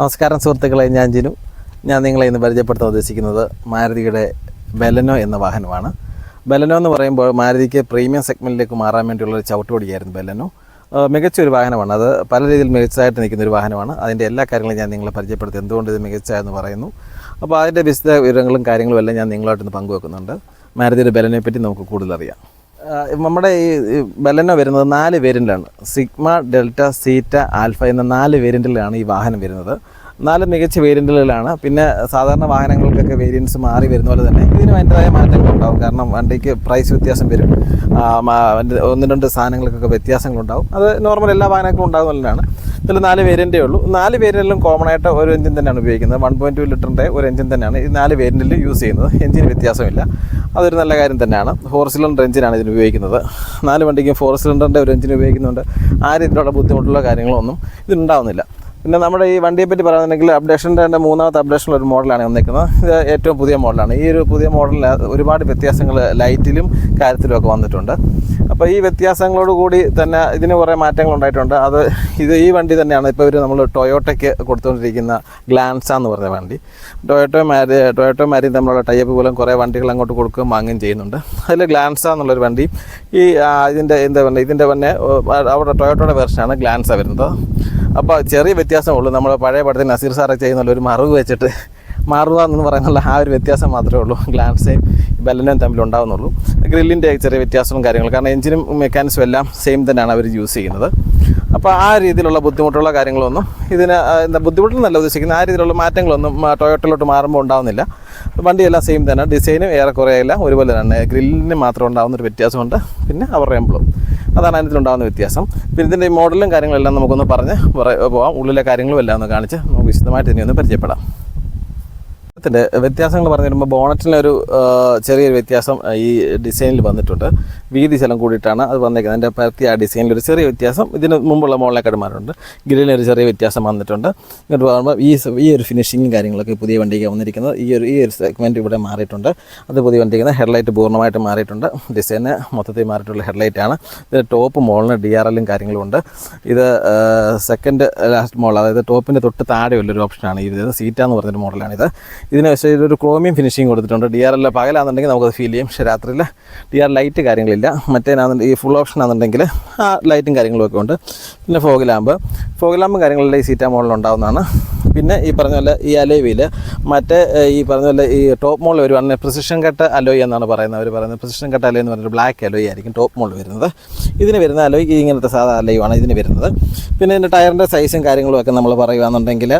നമസ്കാരം സുഹൃത്തുക്കളെ ഞാൻ ജിനു. ഞാൻ നിങ്ങളെ ഇന്ന് പരിചയപ്പെടുത്താൻ ഉദ്ദേശിക്കുന്നത് മാരുതിയുടെ ബെലനോ എന്ന വാഹനമാണ്. ബെലനോ എന്ന് പറയുമ്പോൾ മാരുതിക്ക് പ്രീമിയം സെഗ്മെന്റിലേക്ക് മാറാൻ വേണ്ടിയുള്ള ഒരു ചവിട്ടുപടിയായിരുന്നു ബെലനോ ആ, മികച്ച ഒരു വാഹനമാണ്. അത് പല രീതിയിൽ മികച്ചതായിട്ട് നിൽക്കുന്ന ഒരു വാഹനമാണ്. അതിന്റെ എല്ലാ കാര്യങ്ങളും ഞാൻ നിങ്ങളെ പരിചയപ്പെടുത്തി എന്തുകൊണ്ട് ഇത് മികച്ചതെന്ന് പറയുന്നു. അപ്പോൾ അതിന്റെ വിശദ വിവരങ്ങളും കാര്യങ്ങളും എല്ലാം ഞാൻ നിങ്ങളായിട്ടൊന്ന് പങ്കുവെക്കുന്നുണ്ട്. മാരുതിയുടെ ബെലനെ പറ്റി നമുക്ക് ആ, നമ്മുടെ ഈ ബലന വരുന്നത് നാല് വേരിയന്റിലാണ് സിഗ്മ ഡെൽറ്റ സീറ്റ ആൽഫ എന്ന നാല് വേരിയന്റിലാണ് ഈ വാഹനം വരുന്നത്. നാല് മികച്ച വേരിയന്റുകളിലാണ് പിന്നെ സാധാരണ വാഹനങ്ങൾക്കൊക്കെ വേരിയൻസ് മാറി വരുന്ന പോലെ തന്നെ ഇതിന് അതിന്റെതായ മാറ്റങ്ങളുണ്ടാവും കാരണം വണ്ടിക്ക് പ്രൈസ് വ്യത്യാസം വരും. ഒന്ന് രണ്ട് സാധനങ്ങൾക്കൊക്കെ വ്യത്യാസങ്ങളുണ്ടാവും. അത് നോർമൽ എല്ലാ വാഹനങ്ങൾക്കും ഉണ്ടാകുന്നതാണ് ഇതിൽ നാല് വേരിയന്റേ ഉള്ളൂ. നാല് വേരിയന്റിലും കോമൺ ആയിട്ട് ഒരു എഞ്ചിൻ തന്നെയാണ് ഉപയോഗിക്കുന്നത്. വൺ പോയിന്റ് ടു ലിറ്ററിന്റെ ഒരു എഞ്ചിൻ തന്നെയാണ് ഈ നാല് വേരിയന്റിൽ യൂസ് ചെയ്യുന്നത്. എഞ്ചിൻ വ്യത്യാസമില്ല. അതൊരു നല്ല കാര്യം തന്നെയാണ്. ഫോർ സിലിണ്ടർ എഞ്ചിനാണ് ഇതിന് ഉപയോഗിക്കുന്നത്. നാല് വണ്ടിക്കും ഫോർ സിലിണ്ടറിന്റെ ഒരു എഞ്ചിൻ ഉപയോഗിക്കുന്നുണ്ട്. ആ രീതിയിലുള്ള ബുദ്ധിമുട്ടുള്ള കാര്യങ്ങളൊന്നും ഇതിനുണ്ടാവുന്നില്ല. പിന്നെ നമ്മുടെ ഈ വണ്ടിയെ പറ്റി പറയുകയാണെങ്കിൽ അപ്ഡേഷന്റെ എന്റെ മൂന്നാമത്തെ അപ്ഡേഷനുള്ള ഒരു മോഡലാണ് വന്നിരിക്കുന്നത്. ഇത് ഏറ്റവും പുതിയ മോഡലാണ് ഈ ഒരു പുതിയ മോഡലിൽ ഒരുപാട് വ്യത്യാസങ്ങൾ ലൈറ്റിലും കാര്യത്തിലും ഒക്കെ വന്നിട്ടുണ്ട്. അപ്പോൾ ഈ വ്യത്യാസങ്ങളോട് കൂടി തന്നെ ഇതിന് കുറേ മാറ്റങ്ങൾ ഉണ്ടായിട്ടുണ്ട്. അത് ഇത് ഈ വണ്ടി തന്നെയാണ്. ഇപ്പോൾ ഇവർ നമ്മൾ ടൊയോട്ടയ്ക്ക് കൊടുത്തുകൊണ്ടിരിക്കുന്ന ഗ്ലാൻസ എന്ന് പറഞ്ഞ വണ്ടി. ടൊയോട്ടോ മാരി ടൊയോട്ടോ മാരി തമ്മിലുള്ള ടൈപ്പ് പോലും കുറേ വണ്ടികൾ അങ്ങോട്ട് കൊടുക്കുകയും വാങ്ങുകയും ചെയ്യുന്നുണ്ട്. അതിൽ ഗ്ലാൻസ എന്നുള്ളൊരു വണ്ടി. ഈ ഇതിന്റെ എന്താ പറയുക ഇതിന്റെ തന്നെ അവിടെ ടൊയോട്ടോയുടെ വെർഷനാണ് ഗ്ലാൻസ വരുന്നത്. അപ്പോൾ ചെറിയ വ്യത്യാസമേ ഉള്ളൂ. നമ്മൾ പഴയ പടത്തിൽ നസീർ സാറൊക്കെ ചെയ്യുന്നുള്ള ഒരു മറവ് വെച്ചിട്ട് മാറുക എന്ന് പറയുന്നുള്ള ആ ഒരു വ്യത്യാസം മാത്രമേ ഉള്ളൂ. ഗ്ലാൻസേയും ബെല്ലനും തമ്മിൽ ഉണ്ടാകുന്നുള്ളൂ ഗ്രില്ലിന്റെ ചെറിയ വ്യത്യാസവും കാര്യങ്ങളും. കാരണം എഞ്ചിനും മെക്കാനിക്സും എല്ലാം സെയിം തന്നെയാണ് അവർ യൂസ് ചെയ്യുന്നത്. അപ്പോൾ ആ രീതിയിലുള്ള ബുദ്ധിമുട്ടുള്ള കാര്യങ്ങളൊന്നും ഇതിന് എന്താ ബുദ്ധിമുട്ടെന്നല്ല ഉദ്ദേശിക്കുന്നത്. ആ രീതിയിലുള്ള മാറ്റങ്ങളൊന്നും ടൊയോട്ടയിലോട്ട് മാറുമ്പോൾ ഉണ്ടാകുന്നില്ല വണ്ടിയെല്ലാം സെയിം തന്നെ ഡിസൈനും ഏറെക്കുറെ എല്ലാം ഒരുപോലെ തന്നെ. ഗ്രില്ലിന് മാത്രം ഉണ്ടാകുന്ന ഒരു വ്യത്യാസമുണ്ട്. പിന്നെ അവരുടെ എംബ്ലം അതാണ് അതിനകത്തുണ്ടാകുന്ന വ്യത്യാസം. പിന്നെ ഇതിന്റെ ഈ മോഡലും കാര്യങ്ങളെല്ലാം നമുക്കൊന്ന് പറഞ്ഞ് പറ- പോവാം. ഉള്ളിലെ കാര്യങ്ങളും എല്ലാം ഒന്ന് കാണിച്ച് നമുക്ക് വിശദമായിട്ട് ഇനി ഒന്ന് പരിചയപ്പെടാം. ഇതിന്റെ വ്യത്യാസങ്ങൾ പറഞ്ഞു വരുമ്പോൾ ബോണറ്റിനൊരു ചെറിയൊരു വ്യത്യാസം ഈ ഡിസൈനിൽ വന്നിട്ടുണ്ട്. വീതി ശലം കൂടിയിട്ടാണ് അത് വന്നേക്കുന്നത്. അതിന്റെ പരത്തി ആ ഡിസൈനിൽ ഒരു ചെറിയ വ്യത്യാസം ഇതിന് മുമ്പുള്ള മോളിനേക്കാട് മാറുണ്ട് ഗ്രില്ലിനൊരു ചെറിയ വ്യത്യാസം വന്നിട്ടുണ്ട്. എന്നിട്ട് പറയുമ്പോൾ ഈ ഈ ഒരു ഫിനിഷിങ്ങും കാര്യങ്ങളൊക്കെ പുതിയ വണ്ടിക്ക് വന്നിരിക്കുന്നത്. ഈ ഒരു ഈ ഒരു സെഗ്മെന്റ് ഇവിടെ മാറിയിട്ടുണ്ട്. അത് പുതിയ വണ്ടിക്കുന്നത് ഹെഡ്ലൈറ്റ് പൂർണമായിട്ട് മാറിയിട്ടുണ്ട്. ഡിസൈന് മൊത്തത്തിൽ മാറിയിട്ടുള്ള ഹെഡ്ലൈറ്റാണ് ഇതിന്റെ ടോപ്പ് മോളിന് ഡി ആർ എല്ലും കാര്യങ്ങളും ഉണ്ട്. ഇത് സെക്കൻഡ് ലാസ്റ്റ് മോൾ അതായത് ടോപ്പിന്റെ തൊട്ട് താഴെയുള്ളൊരു ഓപ്ഷനാണ് ഇത്. സീറ്റാന്ന് പറഞ്ഞൊരു മോഡലാണിത് ഇതിന് പക്ഷേ ഇതൊരു ക്രോമിയം ഫിനിഷിങ് കൊടുത്തിട്ടുണ്ട്. ഡി ആർ എൽ പകലാണെന്നുണ്ടെങ്കിൽ നമുക്കത് ഫീൽ ചെയ്യും. പക്ഷേ രാത്രിയിൽ ഡി ആർ ലൈറ്റ് കാര്യങ്ങളില്ല. മറ്റേനാണെന്നുണ്ടെങ്കിൽ ഈ ഫുൾ ഓപ്ഷൻ ആണെന്നുണ്ടെങ്കിൽ ആ ലൈറ്റും കാര്യങ്ങളും ഒക്കെ ഉണ്ട്. പിന്നെ ഫോഗ് ലാമ്പ് ഫോഗ് ലാമ്പും കാര്യങ്ങളെല്ലാം ഈ സീറ്റാ മോഡലിൽ ഉണ്ടാവുന്നതാണ്. പിന്നെ ഈ പറഞ്ഞ പോലെ ഈ അലോയിൽ മറ്റേ ഈ പറഞ്ഞ പോലെ ഈ ടോപ്പ് മോളിൽ വരുവാണെങ്കിൽ പ്രിസിഷൻ കട്ട് അലോയ് എന്നാണ് പറയുന്നത്. അവർ പറയുന്നത് പ്രിസിഷൻ കട്ട് അലോയ് എന്ന് പറഞ്ഞൊരു ബ്ലാക്ക് അലോയ് ആയിരിക്കും ടോപ്പ് മോളിൽ വരുന്നത്. ഇതിന് വരുന്ന അലോയ് ഇങ്ങനത്തെ സാധാ അലോയുമാണ് ഇതിന് വരുന്നത്. പിന്നെ ഇതിന്റെ ടയറിന്റെ സൈസും കാര്യങ്ങളും ഒക്കെ നമ്മൾ പറയുകയാണെന്നുണ്ടെങ്കിൽ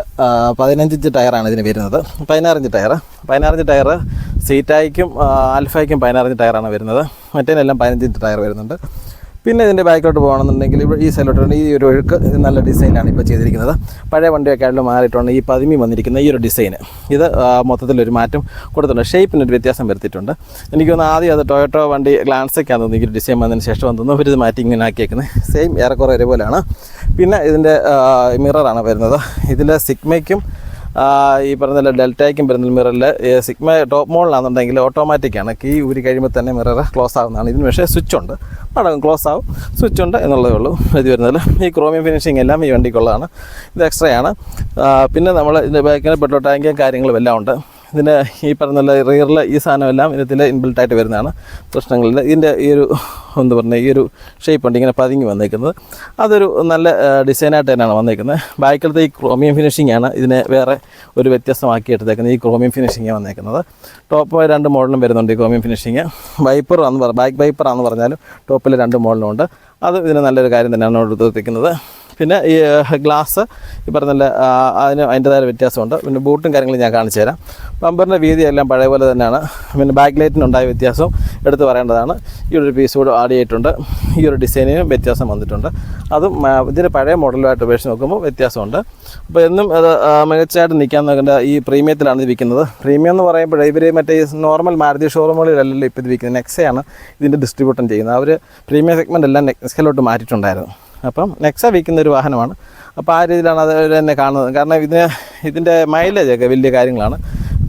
പതിനഞ്ചിഞ്ച് ടയറാണ് ഇതിന് വരുന്നത്. പതിനാറിഞ്ച് ടയർ പതിനാറിഞ്ച് ടയർ സീറ്റായിക്കും ആൽഫയ്ക്കും പതിനാറിഞ്ച് ടയറാണ് വരുന്നത്. മറ്റേനെല്ലാം പതിനഞ്ചിഞ്ച് ടയർ വരുന്നുണ്ട്. പിന്നെ ഇതിന്റെ ബാക്കിലോട്ട് പോകണമെന്നുണ്ടെങ്കിൽ ഇവിടെ ഈ സൈഡിലോട്ട് ഈ ഒരു ഒഴുക്ക് നല്ല ഡിസൈനാണ് ഇപ്പോൾ ചെയ്തിരിക്കുന്നത്. പഴയ വണ്ടിയൊക്കെ ആയിട്ട് മാറിയിട്ടുണ്ട്. ഈ പതിമി വന്നിരിക്കുന്ന ഈ ഒരു ഡിസൈന് ഇത് മൊത്തത്തിലൊരു മാറ്റം കൊടുത്തിട്ടുണ്ട്. ഷേപ്പിനൊരു വ്യത്യാസം വരുത്തിയിട്ടുണ്ട്. എനിക്ക് തോന്നുന്നു ആദ്യം അത് ടൊയോട്ടോ വണ്ടി ഗ്ലാൻസൊക്കെയാണ് തോന്നുന്നു. ഈ ഒരു ഡിസൈൻ വന്നതിന് ശേഷം വന്നു ഇവർ ഇത് മാറ്റി ഇങ്ങനെ ആക്കിയേക്കുന്നത് സെയിം ഏറെക്കുറെ ഒരുപോലെയാണ്. പിന്നെ ഇതിന്റെ മിററാണ് വരുന്നത്. ഇതിൽ സിഗ്മയ്ക്കും ഈ പറഞ്ഞ ഡെൽറ്റയ്ക്കും മിററിൽ സിഗ്മ ടോപ്പ് മോളിലാണെന്നുണ്ടെങ്കിൽ ഓട്ടോമാറ്റിക്കാണ്. കീ ഊരി കഴിയുമ്പോൾ തന്നെ മിറർ ക്ലോസ് ആകുന്നതാണ് ഇതിന് പക്ഷേ സ്വിച്ച് ഉണ്ട്. അടങ്ങും ക്ലോസ് ആവും. സ്വിച്ച് ഉണ്ട് എന്നുള്ളതേ ഉള്ളൂ. ഇത് വരുന്നതിൽ ഈ ക്രോമിയം ഫിനിഷിംഗ് എല്ലാം ഈ വണ്ടിക്കുള്ളതാണ്. ഇത് എക്സ്ട്രാ ആണ്. പിന്നെ നമ്മൾ ഇതിന്റെ ബാക്കിൽ പെട്രോൾ ടാങ്കും കാര്യങ്ങളും എല്ലാം ഉണ്ട്. ഇതിന്റെ ഈ പറഞ്ഞ റിയറിൽ ഈ സാധനമെല്ലാം ഇതിൽ ഇൻബിൽട്ടായിട്ട് വരുന്നതാണ്. പ്രശ്നങ്ങളില്ല ഇതിന്റെ ഈ ഒരു എന്താ പറഞ്ഞാൽ ഈ ഒരു ഷേപ്പ് ഉണ്ട് ഇങ്ങനെ പതുങ്ങി വന്നേക്കുന്നത്. അതൊരു നല്ല ഡിസൈനായിട്ട് തന്നെയാണ് വന്നേക്കുന്നത്. ബാക്കിലത്തെ ഈ ക്രോമിയം ഫിനിഷിംഗ് ആണ് ഇതിനെ വേറെ ഒരു വ്യത്യസ്തമാക്കി എടുത്തേക്കുന്നത്. ഈ ക്രോമിയം ഫിനിഷിംഗ് വന്നേക്കുന്നത്. ടോപ്പ് രണ്ട് മോഡലും വരുന്നുണ്ട് ഈ ക്രോമിയം ഫിനിഷിങ് വൈപ്പർ എന്ന് പറ ബാക്ക് വൈപ്പർ ആണെന്ന് പറഞ്ഞാലും ടോപ്പിൽ രണ്ട് മോഡലും ഉണ്ട്. അത് ഇതിന് നല്ലൊരു കാര്യം തന്നെയാണ് എടുത്തിരിക്കുന്നത് പിന്നെ ഈ ഗ്ലാസ് ഈ പറഞ്ഞ അതിന് അതിന്റെതായ വ്യത്യാസമുണ്ട്. പിന്നെ ബൂട്ടും കാര്യങ്ങളും ഞാൻ കാണിച്ചു തരാം. ബമ്പറിന്റെ വീതി എല്ലാം പഴയ പോലെ തന്നെയാണ്. പിന്നെ ബാക്ക് ലൈറ്റിനുണ്ടായ വ്യത്യാസവും എടുത്ത് പറയേണ്ടതാണ്. ഈ ഒരു പീസ് കൂടെ ആഡ് ചെയ്തിട്ടുണ്ട്. ഈ ഒരു ഡിസൈനിനും വ്യത്യാസം വന്നിട്ടുണ്ട്. അതും ഇതിന്റെ പഴയ മോഡലുമായിട്ട് അപേക്ഷിച്ച് നോക്കുമ്പോൾ വ്യത്യാസമുണ്ട്. അപ്പോൾ എന്നും അത് മികച്ചതായിട്ട് നിൽക്കാൻ നോക്കേണ്ട ഈ പ്രീമിയത്തിലാണ് ഇത് വിൽക്കുന്നത്. പ്രീമിയം എന്ന് പറയുമ്പോൾ ഇവർ മറ്റേ നോർമൽ മാരുതി ഷോറൂമുകളിലല്ലല്ലോ ഇപ്പോൾ ഇത് വിൽക്കുന്നത്. നെക്സയാണ് ഇതിന്റെ ഡിസ്ട്രിബ്യൂട്ടൻ ചെയ്യുന്നത്. അവർ പ്രീമിയം സെഗ്മെന്റ് എല്ലാം നെക്സയിലോട്ട് മാറ്റിയിട്ടുണ്ടായിരുന്നു. അപ്പം നെക്സ വിൽക്കുന്ന ഒരു വാഹനമാണ്. അപ്പോൾ ആ രീതിയിലാണ് അത് തന്നെ കാണുന്നത്. കാരണം ഇതിന് ഇതിന്റെ മൈലേജ് ഒക്കെ വലിയ കാര്യങ്ങളാണ്.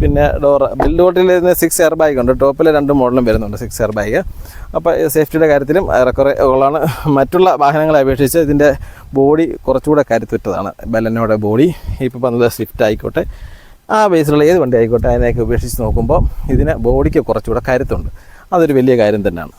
പിന്നെ ഡോർ ബിൽഡോട്ടിൽ സിക്സ് എയർ ബാഗ് ഉണ്ട്. ടോപ്പിൽ രണ്ട് മോഡലും വരുന്നുണ്ട് സിക്സ് എയർ ബാഗ് അപ്പോൾ സേഫ്റ്റിയുടെ കാര്യത്തിലും ഏറെക്കുറെ ഉള്ളതാണ്. മറ്റുള്ള വാഹനങ്ങളെ അപേക്ഷിച്ച് ഇതിന്റെ ബോഡി കുറച്ചുകൂടെ കരുത്തുറ്റതാണ്. ബലനോടെ ബോഡി ഇപ്പോൾ പറഞ്ഞത് സ്വിഫ്റ്റ് ആയിക്കോട്ടെ. ആ ബേസിലുള്ള ഏത് വണ്ടി ആയിക്കോട്ടെ അതിനെയൊക്കെ ഉപേക്ഷിച്ച് നോക്കുമ്പോൾ ഇതിന് ബോഡിക്ക് കുറച്ചുകൂടെ കരുത്തുണ്ട്. അതൊരു വലിയ കാര്യം തന്നെയാണ്.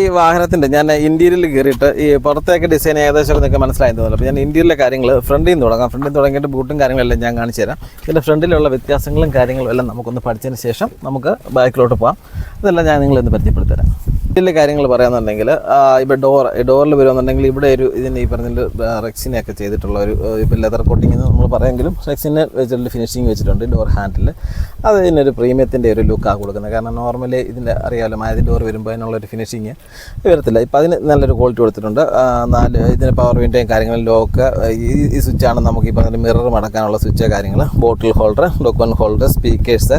ഈ വാഹനത്തിന്റെ ഞാൻ ഇന്റീരിയറിൽ കയറിയിട്ട് ഈ പുറത്തേക്ക് ഡിസൈൻ ഏകദേശം നിങ്ങൾക്ക് മനസ്സിലായി തോന്നുന്നു. അപ്പോൾ ഞാൻ ഇന്റീരിയറിലെ കാര്യങ്ങൾ ഫ്രണ്ടിൽ നിന്ന് തുടങ്ങാം. ഫ്രണ്ടിൽ തുടങ്ങിയിട്ട് ബൂട്ടും കാര്യങ്ങളെല്ലാം ഞാൻ കാണിച്ചു തരാം. ഇതിന്റെ ഫ്രണ്ടിലുള്ള വ്യത്യാസങ്ങളും കാര്യങ്ങളും എല്ലാം നമുക്കൊന്ന് പഠിച്ചതിന് ശേഷം നമുക്ക് ബാക്കിലോട്ട് പോകാം ഇതെല്ലാം ഞാൻ നിങ്ങളൊന്ന് പരിചയപ്പെടുത്തി തരാം. ഇതിലെ കാര്യങ്ങൾ പറയാന്നുണ്ടെങ്കിൽ ഇപ്പോൾ ഡോർ ഡോറിൽ വരുമെന്നുണ്ടെങ്കിൽ ഇവിടെ ഒരു ഇതിന് ഈ പറഞ്ഞ റെക്സിനെയൊക്കെ ചെയ്തിട്ടുള്ള ഒരു ഇപ്പോൾ ലെതർ കോട്ടിങ് എന്ന് നമ്മൾ പറയാമെങ്കിലും റെക്സിനെ വെച്ചിട്ടുള്ള ഫിനിഷിങ് വെച്ചിട്ടുണ്ട് ഡോർ ഹാൻഡിൽ അത് ഇതിനൊരു പ്രീമിയത്തിന്റെ ഒരു ലുക്കാണ് കൊടുക്കുന്നത്. കാരണം നോർമലി ഇതിന്റെ അറിയാമല്ലോ മാരുതി ഡോർ വരുമ്പോൾ അതിനുള്ളൊരു ഫിനിഷിങ് വരത്തില്ല. ഇപ്പം അതിന് നല്ലൊരു ക്വാളിറ്റി കൊടുത്തിട്ടുണ്ട്. നാല് ഇതിന് പവർ വിൻഡോയും കാര്യങ്ങളും ലോക്ക് ഈ ഈ സ്വിച്ചാണ് നമുക്ക് ഈ പറഞ്ഞ മിറർ മടക്കാനുള്ള സ്വിച്ച് കാര്യങ്ങൾ bottle holder document holder speakers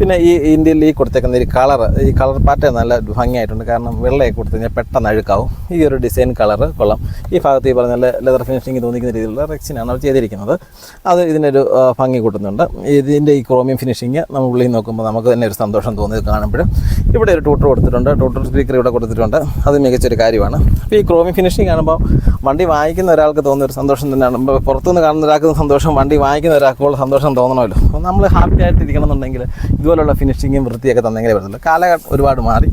പിന്നെ ഈ ഇന്ത്യയിൽ ഈ കൊടുത്തേക്കുന്ന ഈ കളർ ഈ കളർ പാറ്റേൺ നല്ല ഭംഗിയായിട്ടുണ്ട്. കാരണം വെള്ളയൊക്കെ കൊടുത്തു കഴിഞ്ഞാൽ പെട്ടെന്ന് അഴുക്കാവും. ഈ ഒരു ഡിസൈൻ കളർ കൊള്ളാം. ഈ ഭാഗത്ത് ഈ പറഞ്ഞ ലെതർ ഫിനിഷിംഗ് തോന്നിക്കുന്ന രീതിയിലുള്ള റെക്സിനാണ് അവർ ചെയ്തിരിക്കുന്നത്. അത് ഇതിനൊരു ഭംഗി കൂട്ടുന്നുണ്ട്. ഇതിന്റെ ഈ ക്രോമിയം ഫിനിഷിങ് നമ്മൾ ഉള്ളിൽ നോക്കുമ്പോൾ നമുക്ക് തന്നെ ഒരു സന്തോഷം തോന്നിയത് കാണുമ്പോൾ ഇവിടെ ഒരു ടൂട്ടർ കൊടുത്തിട്ടുണ്ട്. ടൂട്ടർ സ്പീക്കർ ഇവിടെ കൊടുത്തിട്ടുണ്ട്. അത് മികച്ചൊരു കാര്യമാണ്. അപ്പോൾ ഈ ക്രോമിയം ഫിനിഷിംഗ് കാണുമ്പോൾ വണ്ടി വാങ്ങിക്കുന്ന ഒരാൾക്ക് തോന്നുന്ന ഒരു സന്തോഷം തന്നെയാണ്. പുറത്തുനിന്ന് കാണുന്ന ഒരാൾക്ക് സന്തോഷം വണ്ടി വാങ്ങിക്കുന്ന ഒരാൾക്കുള്ള സന്തോഷം തോന്നണമല്ലോ. അപ്പോൾ നമ്മൾ ഹാപ്പി ആയിട്ട് ഇരിക്കണം എന്നുണ്ടെങ്കിൽ ഇതുപോലുള്ള ഫിനിഷിങ്ങും വൃത്തിയൊക്കെ തന്നെങ്കിലേ വരുന്നുള്ളൂ കാലഘട്ടം ഒരുപാട് മാറി.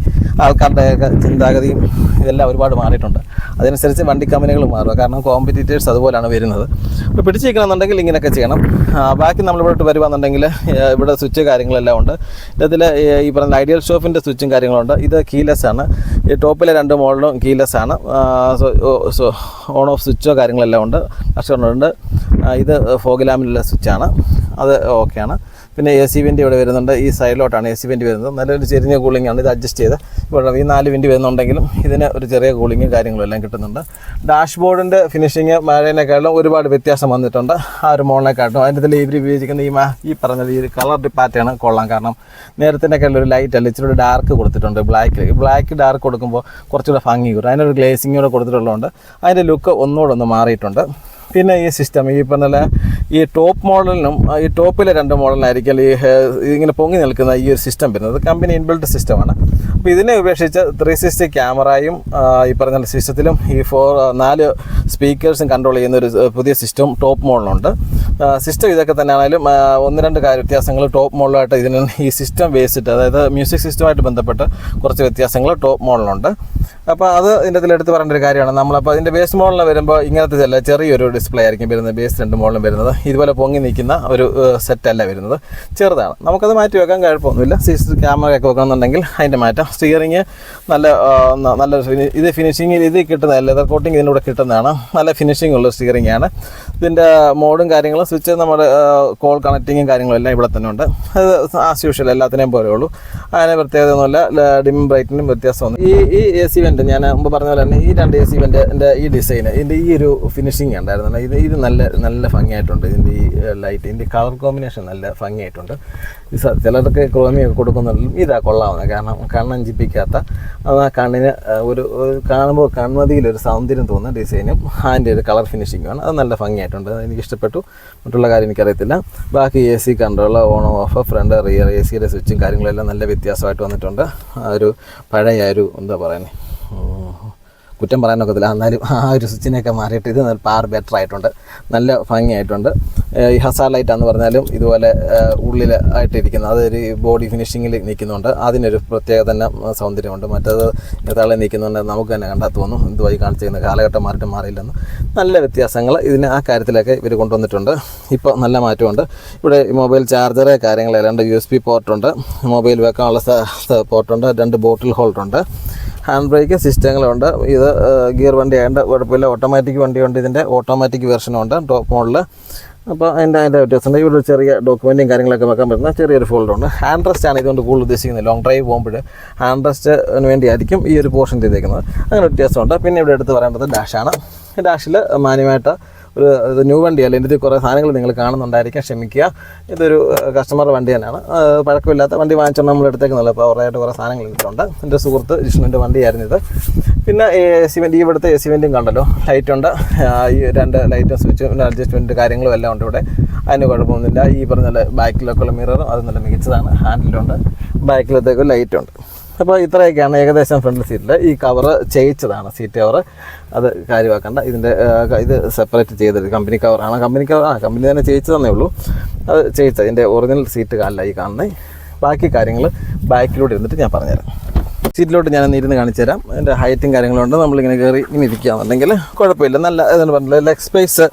ആൾക്കാരുടെയൊക്കെ ചിന്താഗതിയും ഇതെല്ലാം ഒരുപാട് മാറിയിട്ടുണ്ട്. അതനുസരിച്ച് വണ്ടി കമ്പനികൾ മാറുക. കാരണം കോമ്പറ്റീറ്റേഴ്സ് അതുപോലെയാണ് വരുന്നത്. അപ്പോൾ പിടിച്ചിരിക്കണമെന്നുണ്ടെങ്കിൽ ഇങ്ങനെയൊക്കെ ചെയ്യണം. ബാക്കി നമ്മളിവിടോട്ട് വരുവാന്നുണ്ടെങ്കിൽ ഇവിടെ സ്വിച്ച് കാര്യങ്ങളെല്ലാം ഉണ്ട്. ഇതിൽ ഈ പറഞ്ഞ ഐഡിയൽ ഷോപ്പിന്റെ സ്വിച്ചും കാര്യങ്ങളുണ്ട്. ഇത് കീലെസ് ആണ്. ഈ ടോപ്പിലെ രണ്ട് മോഡലും കീലെസ് ആണ്. ഓൺ ഓഫ് സ്വിച്ചോ കാര്യങ്ങളെല്ലാം ഉണ്ട്. അക്ഷരമുണ്ട് ഇത് ഫോഗിലാമിലുള്ള സ്വിച്ചാണ് അത് ഓക്കെയാണ് പിന്നെ എ സി വെന്റ് ഇവിടെ വരുന്നുണ്ട്. ഈ സൈഡിലോട്ടാണ് എ സി വെന്റ് വരുന്നത്. നല്ലൊരു ചെറിയ കൂളിംഗ് ആണ് ഇത് അഡ്ജസ്റ്റ് ചെയ്ത് ഇവിടെ ഈ നാല് വെന്റ് വരുന്നുണ്ടെങ്കിലും ഇതിന് ഒരു ചെറിയ കൂളിങ്ങും കാര്യങ്ങളും എല്ലാം കിട്ടുന്നുണ്ട്. ഡാഷ്ബോർഡിന്റെ ഫിനിഷിങ് മഴേനേക്കാളും ഒരുപാട് വ്യത്യാസം വന്നിട്ടുണ്ട്. ആ ഒരു മോളിനെക്കാട്ടും അതിന്റെ ഇതിൽ ഇവർ ഉപയോഗിക്കുന്ന ഈ ഈ പറഞ്ഞ ഈ കളർ ഡിപ്പാറ്റാണ് കൊള്ളാം. കാരണം നേരത്തിന്റെയൊക്കെ ഒരു ലൈറ്റ് അല്ല. ഇച്ചിരി ഡാർക്ക് കൊടുത്തിട്ടുണ്ട് ബ്ലാക്ക് ബ്ലാക്ക് ഡാർക്ക് കൊടുക്കുമ്പോൾ കുറച്ചുകൂടെ ഭംഗി കൂടും അതിനൊരു ഗ്ലേസിംഗ് കൂടെ കൊടുത്തിട്ടുള്ളതുകൊണ്ട് അതിന്റെ ലുക്ക് ഒന്നുകൂടെ ഒന്ന് മാറിയിട്ടുണ്ട്. പിന്നെ ഈ സിസ്റ്റം ഈ പറഞ്ഞ ഈ ടോപ്പ് മോഡലിനും ഈ ടോപ്പിലെ രണ്ട് മോഡലിനായിരിക്കും ഈ ഇങ്ങനെ പൊങ്ങി നിൽക്കുന്ന ഈ ഒരു സിസ്റ്റം വരുന്നത്. കമ്പനി ഇൻബിൽട്ട് സിസ്റ്റമാണ് അപ്പോൾ ഇതിനെ ഉപേക്ഷിച്ച് ത്രീ സിക്സ്റ്റി ക്യാമറയും ഈ പറഞ്ഞ സിസ്റ്റത്തിലും ഈ ഫോർ നാല് സ്പീക്കേഴ്സും കൺട്രോൾ ചെയ്യുന്ന ഒരു പുതിയ സിസ്റ്റം ടോപ്പ് മോഡലുണ്ട് സിസ്റ്റം ഇതൊക്കെ തന്നെ ആണെങ്കിലും ഒന്ന് രണ്ട് കാര്യ വ്യത്യാസങ്ങൾ ടോപ്പ് മോഡലായിട്ട് ഇതിന് ഈ സിസ്റ്റം ബേസിട്ട് അതായത് മ്യൂസിക് സിസ്റ്റമായിട്ട് ബന്ധപ്പെട്ട് കുറച്ച് വ്യത്യാസങ്ങൾ ടോപ്പ് മോഡലുണ്ട് അപ്പോൾ അത് ഇതിന്റെ ഇതിലെടുത്ത് പറയേണ്ട ഒരു കാര്യമാണ്. നമ്മളപ്പോൾ അതിന്റെ ബേസ് മോഡലിൽ വരുമ്പോൾ ഇങ്ങനത്തെ അല്ല ചെറിയൊരു ഡിസ്പ്ലേ ആയിരിക്കും വരുന്നത് ബേസ് രണ്ട് മോളിലും വരുന്നത്. ഇതുപോലെ പൊങ്ങി നിൽക്കുന്ന ഒരു സെറ്റല്ല വരുന്നത്. ചെറുതാണ്. നമുക്കത് മാറ്റി വെക്കാൻ കുഴപ്പമൊന്നുമില്ല സി ക്യാമറ ഒക്കെ വെക്കണമെന്നുണ്ടെങ്കിൽ അതിന്റെ മാറ്റം. സ്റ്റിയറിങ് നല്ല നല്ല ഇത് ഫിനിഷിങ് ഇത് കിട്ടുന്ന ലെതർ കോട്ടിങ് ഇതിന്റെ കൂടെ കിട്ടുന്നതാണ്. നല്ല ഫിനിഷിംഗ് ഉള്ള സ്റ്റിയറിംഗ് ആണ്. ഇതിന്റെ മോഡും കാര്യങ്ങളും സ്വിച്ച് നമ്മുടെ കോൾ കണക്റ്റിങ്ങും കാര്യങ്ങളും എല്ലാം ഇവിടെ തന്നെ ഉണ്ട്. അത് ആസ് യൂഷ്വൽ എല്ലാത്തിനെയും പോലെ ഉള്ളൂ. അതിന് പ്രത്യേകത ഒന്നുമില്ല ഡിം ബ്രൈറ്റിനും വ്യത്യാസമൊന്നും ഈ ഈ എ സി വെന്റ് ഞാൻ മുമ്പ് പറഞ്ഞ പോലെ തന്നെ ഈ രണ്ട് എ സി വെന്റിന്റെ ഈ ഡിസൈൻ ഇതിന്റെ ഈ ഒരു ഫിനിഷിംഗ് ഉണ്ടായിരുന്നു. ഇത് ഇത് നല്ല നല്ല ഭംഗിയായിട്ടുണ്ട്. ഇതിന്റെ ഈ ലൈറ്റ് ഇതിന്റെ കളർ കോമ്പിനേഷൻ നല്ല ഭംഗിയായിട്ടുണ്ട്. ഇത് ചിലർക്ക് ക്രോമിയൊക്കെ കൊടുക്കുന്നുണ്ടെങ്കിലും ഇതാ കൊള്ളാവുന്നത് കാരണം കണ്ണഞ്ചിപ്പിക്കാത്ത ആ കണ്ണിന് ഒരു കാണുമ്പോൾ കൺമതിയിലൊരു സൗന്ദര്യം തോന്നുന്ന ഡിസൈനും അതിന്റെ ഒരു കളർ ഫിനിഷിങ്ങുമാണ് അത് നല്ല ഭംഗിയായിട്ടുണ്ട്. എനിക്ക് ഇഷ്ടപ്പെട്ടു മറ്റുള്ള കാര്യം എനിക്കറിയത്തില്ല. ബാക്കി A C control on off front rear A സിയുടെ സ്വിച്ചും കാര്യങ്ങളെല്ലാം നല്ല വ്യത്യാസമായിട്ട് വന്നിട്ടുണ്ട്. ആ ഒരു പഴയ ഒരു എന്താ പറയുന്നത് കുറ്റം പറയാനൊക്കത്തില്ല. എന്നാലും ആ ഒരു സ്വിച്ചിനെയൊക്കെ മാറിയിട്ട് ഇത് പാർ ബെറ്റർ ആയിട്ടുണ്ട്. നല്ല ഭംഗിയായിട്ടുണ്ട്. ഈ ഹസാർ എന്ന് പറഞ്ഞാലും ഇതുപോലെ ഉള്ളിൽ ആയിട്ടിരിക്കുന്നത് അതൊരു ബോഡി ഫിനിഷിങ്ങിൽ നിൽക്കുന്നുണ്ട്. അതിനൊരു പ്രത്യേക തന്നെ സൗന്ദര്യമുണ്ട്. മറ്റത് തള്ളി നിൽക്കുന്നുണ്ട് നമുക്ക് തന്നെ കണ്ടാൽ തോന്നും. ഇതുമായി കാണിച്ചിരുന്ന കാലഘട്ടം മാറിയിട്ട് മാറിയില്ലെന്ന്. നല്ല വ്യത്യാസങ്ങൾ ഇതിന് ആ കാര്യത്തിലൊക്കെ ഇവർ കൊണ്ടുവന്നിട്ടുണ്ട്. ഇപ്പോൾ നല്ല മാറ്റമുണ്ട്. ഇവിടെ മൊബൈൽ ചാർജറ് കാര്യങ്ങൾ രണ്ട് യു എസ് പി പോർട്ടുണ്ട് മൊബൈൽ വെക്കാനുള്ള പോർട്ടുണ്ട് രണ്ട് ബോട്ടിൽ ഹോൾഡറുണ്ട് ഹാൻഡ് ബ്രേക്ക് സിസ്റ്റങ്ങളുണ്ട്. ഇത് ഗിയർ വണ്ടി ആയതുകൊണ്ട് കുഴപ്പമില്ല. ഓട്ടോമാറ്റിക് വണ്ടിയുണ്ട് ഇതിന്റെ ഓട്ടോമാറ്റിക് വെർഷനുണ്ട് ടോപ്പ് മോഡൽ അപ്പോൾ അതിന്റെ അതിന്റെ വ്യത്യാസമുണ്ട്. ഇവിടെ ചെറിയ ഡോക്യുമെന്റും കാര്യങ്ങളൊക്കെ വെക്കാൻ പറ്റുന്ന ചെറിയൊരു ഫോൾഡുണ്ട് ഹാൻഡ് റെസ്റ്റ് ആണ് ഇതുകൊണ്ട് കൂടുതൽ ഉദ്ദേശിക്കുന്നത്. ലോങ് ഡ്രൈവ് പോകുമ്പോൾ ഹാൻഡ് റെസ്റ്റിന് വേണ്ടിയായിരിക്കും ഈ ഒരു പോർഷൻ ചെയ്തേക്കുന്നത്. അങ്ങനെ വ്യത്യാസമുണ്ട്. പിന്നെ ഇവിടെ എടുത്ത് പറയേണ്ടത് ഡാഷാണ് ഡാഷിൽ മാന്യമായിട്ട് ഒരു ന്യൂ വണ്ടിയല്ല എന്റെ കുറേ സാധനങ്ങൾ നിങ്ങൾ കാണുന്നുണ്ടായിരിക്കാം. ക്ഷമിക്കുക. ഇതൊരു കസ്റ്റമർ വണ്ടി തന്നെയാണ്. പഴക്കമില്ലാത്ത വണ്ടി വാങ്ങിച്ചാൽ നമ്മൾ എടുത്തേക്കുന്നില്ല അപ്പോൾ അവരായിട്ട് കുറേ സാധനങ്ങൾ എടുത്തിട്ടുണ്ട് എന്റെ സുഹൃത്ത് ജിഷ്ണുവിന്റെ വണ്ടിയായിരുന്നു ഇത്. പിന്നെ എ സി ഈ ഇവിടുത്തെ എ സി വെന്റും കണ്ടല്ലോ. ലൈറ്റുണ്ട് ഈ രണ്ട് ലൈറ്റും സ്വിച്ചും അഡ്ജസ്റ്റ്മെന്റ് കാര്യങ്ങളും എല്ലാം ഉണ്ട് ഇവിടെ. അതിന് കുഴപ്പമൊന്നുമില്ല. ഈ പറഞ്ഞ ബാക്കിലൊക്കെയുള്ള മിററും അത് നല്ല മികച്ചതാണ്. ഹാൻഡിലുണ്ട് ബാക്കിലത്തേക്ക് ലൈറ്റ് ഉണ്ട്. അപ്പോൾ ഇത്രയൊക്കെയാണ് ഏകദേശം ഫ്രണ്ട് സീറ്റിൽ ഈ കവറ് ചെയ്യിച്ചതാണ് സീറ്റ് കവർ അത് കാര്യമാക്കണ്ട. ഇതിന്റെ ഇത് സെപ്പറേറ്റ് ചെയ്തത് കമ്പനി കവറാണ് കമ്പനി കവർ ആ കമ്പനി തന്നെ ചെയ്യിച്ചതന്നേ ഉള്ളൂ. അത് ചെയ്യിച്ചത് ഇതിന്റെ ഒറിജിനൽ സീറ്റ് കാലില്ല ഈ കാണുന്നത് ബാക്കി കാര്യങ്ങൾ ബാക്കിലൂടെ ഇരുന്നിട്ട് ഞാൻ പറഞ്ഞുതരാം. സീറ്റിലോട്ട് ഞാൻ ഇരുന്ന് കാണിച്ചു തരാം. എന്റെ ഹൈറ്റും കാര്യങ്ങളുണ്ട് നമ്മളിങ്ങനെ കയറി ഇങ്ങനെ ഇരിക്കുകയാണെന്നുണ്ടെങ്കിൽ കുഴപ്പമില്ല. നല്ല ഇതെന്ന് പറഞ്ഞില്ല ലെഗ് സ്പേസ്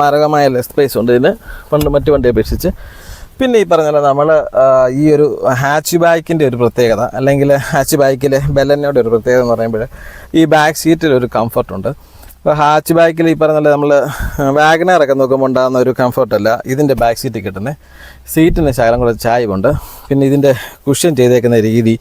മാരകമായ ലെഗ് സ്പേസ് ഉണ്ട് ഇതിന്. പണ്ട് മറ്റു വണ്ടിയെ അപേക്ഷിച്ച്. പിന്നെ ഈ പറഞ്ഞ നമ്മൾ ഈ ഒരു ഹാച്ച് ബാക്കിന്റെ ഒരു പ്രത്യേകത അല്ലെങ്കിൽ ഹാച്ച് ബാക്കിലെ ബെല്ലനോടെ ഒരു പ്രത്യേകത എന്ന് പറയുമ്പോൾ ഈ ബാക്ക് സീറ്റിൽ ഒരു കംഫർട്ടുണ്ട് ഇപ്പോൾ ഹാച്ച് ബാക്കിൽ ഈ പറഞ്ഞ നമ്മൾ വാഗനറൊക്കെ നോക്കുമ്പോൾ ഉണ്ടാകുന്ന ഒരു കംഫർട്ടല്ല ഇതിന്റെ ബാക്ക് സീറ്റ് കിട്ടുന്നത് സീറ്റിന് ശകലം കൂടെ ചായവുണ്ട്. പിന്നെ ഇതിന്റെ കുഷ്യൻ ചെയ്തേക്കുന്ന രീതി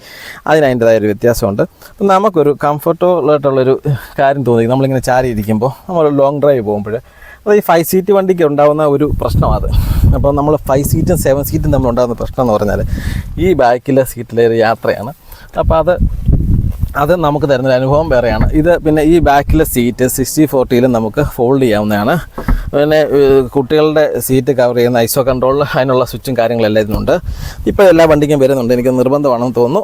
അതിനതിന്റെതായ ഒരു വ്യത്യാസമുണ്ട്. അപ്പം നമുക്കൊരു കംഫർട്ടബിളായിട്ടുള്ളൊരു കാര്യം തോന്നി. നമ്മളിങ്ങനെ ചാരി ഇരിക്കുമ്പോൾ നമ്മൾ ലോങ് ഡ്രൈവ് പോകുമ്പോൾ അത് ഈ ഫൈവ് സീറ്റ് വണ്ടിക്ക് ഉണ്ടാകുന്ന ഒരു പ്രശ്നമാണ് അത്. അപ്പോൾ നമ്മൾ ഫൈവ് സീറ്റും സെവൻ സീറ്റും തമ്മിൽ ഉണ്ടാകുന്ന പ്രശ്നം എന്ന് പറഞ്ഞാൽ ഈ ബാക്കിലെ സീറ്റിലെ ഒരു യാത്രയാണ്. അപ്പോൾ അത് അത് നമുക്ക് തരുന്നൊരു അനുഭവം വേറെയാണ്. ഇത് പിന്നെ ഈ ബാക്കിലെ സീറ്റ് സിക്സ്റ്റി ഫോർട്ടിയിലും നമുക്ക് ഫോൾഡ് ചെയ്യാവുന്നതാണ്. പിന്നെ കുട്ടികളുടെ സീറ്റ് കവർ ചെയ്യുന്ന ഐസോ കൺട്രോൾ അതിനുള്ള സ്വിച്ചും കാര്യങ്ങളെല്ലാം ഇതിനുണ്ട്. ഇപ്പോൾ എല്ലാ വണ്ടിക്കും വരുന്നുണ്ട്. എനിക്ക് നിർബന്ധമാണെന്ന് തോന്നുന്നു.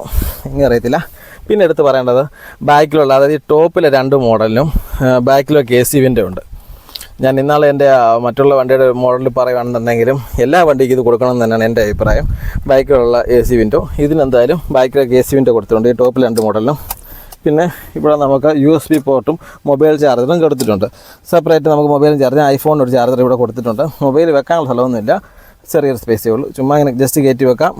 ഇങ്ങനെ അറിയത്തില്ല. പിന്നെ എടുത്ത് പറയേണ്ടത് ബാക്കിലുള്ള അതായത് ടോപ്പിലെ രണ്ട് മോഡലിനും ബാക്കിലൊക്കെ എ സി വിന്റെ ഉണ്ട്. ഞാൻ ഇന്നാളെ എന്റെ മറ്റുള്ള വണ്ടിയുടെ മോഡൽ പറയുകയാണെന്നുണ്ടെങ്കിലും എല്ലാ വണ്ടിക്കും ഇത് കൊടുക്കണം എന്ന് തന്നെയാണ് എന്റെ അഭിപ്രായം. ബൈക്കിലുള്ള എ സി വിൻഡോ ഇതിനെന്തായാലും ബൈക്കിലൊക്കെ എ സി വിൻഡോ കൊടുത്തിട്ടുണ്ട്. ഈ ടോപ്പിൽ രണ്ട് മോഡലിനും പിന്നെ ഇവിടെ നമുക്ക് യു എസ് ബി പോർട്ടും മൊബൈൽ ചാർജറും കൊടുത്തിട്ടുണ്ട്. സെപ്പറേറ്റ് നമുക്ക് മൊബൈൽ ചാർജർ ഐഫോൺ ഒരു ചാർജർ ഇവിടെ കൊടുത്തിട്ടുണ്ട്. മൊബൈൽ വെക്കാനുള്ള സ്ഥലമൊന്നുമില്ല. ചെറിയൊരു സ്പേസേ ഉള്ളൂ. ചുമ്മാ ഇങ്ങനെ ജസ്റ്റ് കയറ്റി വെക്കാം.